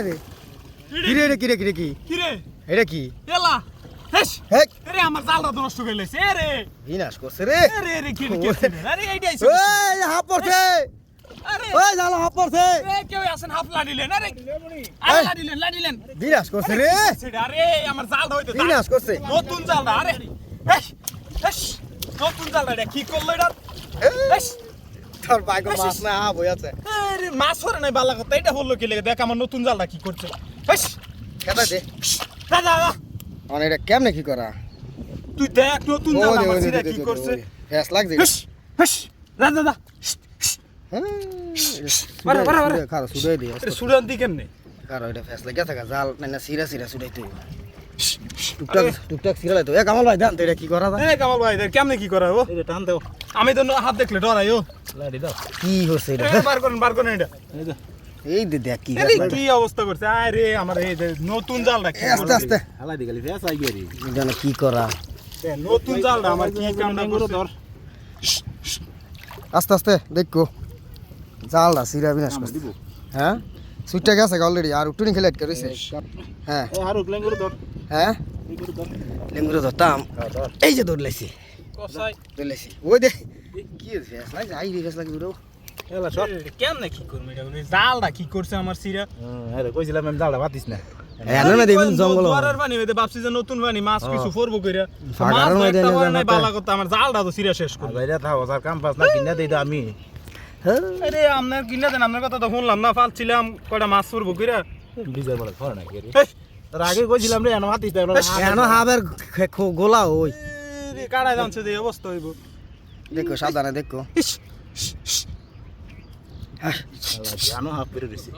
কারে রে। কি রে এটা কি রে কি? রে কি কি রে এটা কি? এলা হেস হেক। আরে আমার জালটা তো নষ্ট করে লাইছে এ রে বিনাশ করছে রে। আরে রে কি রে, কি রে? আরে এইটাই ওই হাফ পড়ছে। আরে। ওই জাল হাফ পড়ছে। এ কেউ আছেন হাফ লাডিলেন আরে। আরে লাডিলেন লাডিলেন। বিনাশ করছে রে। আরে আমার জালটা হইতে বিনাশ করছে। নতুন জালটা আরে। হেস হেস নতুন জালটা কি করল এটা? হেস। তোর বাইক মাছ না বই আছে। আরে মাছ ধরে নাই বালা কথা এটা হলো কি লেগে? দেখ আমার নতুন জালটা কি করছে। হেস! খেতা দে। দাদা দাদা মানে এটা কেমনে কি করা? তুই দেখ নতুন জাল দে, আমার সিরা কি করছে। দে, ফ্যাস লাগছে। হেস! হেস! দাদা দাদা বারা, বারা, বারা। খারো সুড়াই দিয়ে আরে দি কেমনে? কারও এটা ফ্যাস লাগে থাকা জাল না সিরা সিরা সুড়াই তুই টুকটাক টুকটাক সিরা তো এ কামাল ভাই দান তো এটা কি করা যায়? এই কামাল ভাই কেমনে কি করা ও এটা টান দাও। আমি তো হাত দেখলে ডরাই ও লাড়ি দাও। কি হচ্ছে এটা? বার করেন বার করেন এটা। এই দে দেখ কি আরে কি অবস্থা করছে? আরে আমার এই যে নতুন জালটা কি আস্তে আস্তে। হালাই দি গেলি ফেস আই গেরি জানো কি করা? এ, নতুন জালটা আমার কি কামটা গুরু করছে? ধর আস্তে আস্তে দেখো। জালটা সিরা বিনাশ করছে। হ্যাঁ? সুইটটা গেছে অলরেডি আর উটুনি খেলে আটকে রয়েছে হ্যাঁ। এ হারুক লেঙ্গুরু ধর হ্যাঁ? লেঙ্গুরে ধরতাম। এই যে দৌড় লাইছি দৌড় লাইছি ওই দে। কি লাগছে রে ফেস লাগে বুড়ো কেমনে কি করব জালটা কি করছে আমার সিরা? আরে কইছিলাম আমি জালটা বাতিস না। না দেখুন জঙ্গল পানি ভাবছি যে নতুন পানি মাছ কিছু পড়ব কইরা। মাছ মধ্যে একটা এনে করে নাই জানাতে। বালা কথা আমার জালটা তো সিরা শেষ করল বাইরে থাও স্যার কাম পাস না কিনা দেই দাও আমি। হ্যাঁ। আরে আপনার কিনা দেন আপনার কথা তো শুনলাম না ফালছিলাম কয়টা মাছ পড়ব কইরা। বিজয় বলে ধর না এই, কইছিলাম রে এনো হাতি না। এখনও হাবের গোলা ওই। কাড়াই জানছে যে অবস্থা হইব। দেখো সাবধানে দেখো। ইস। আনো হাফ পেরে দিছি।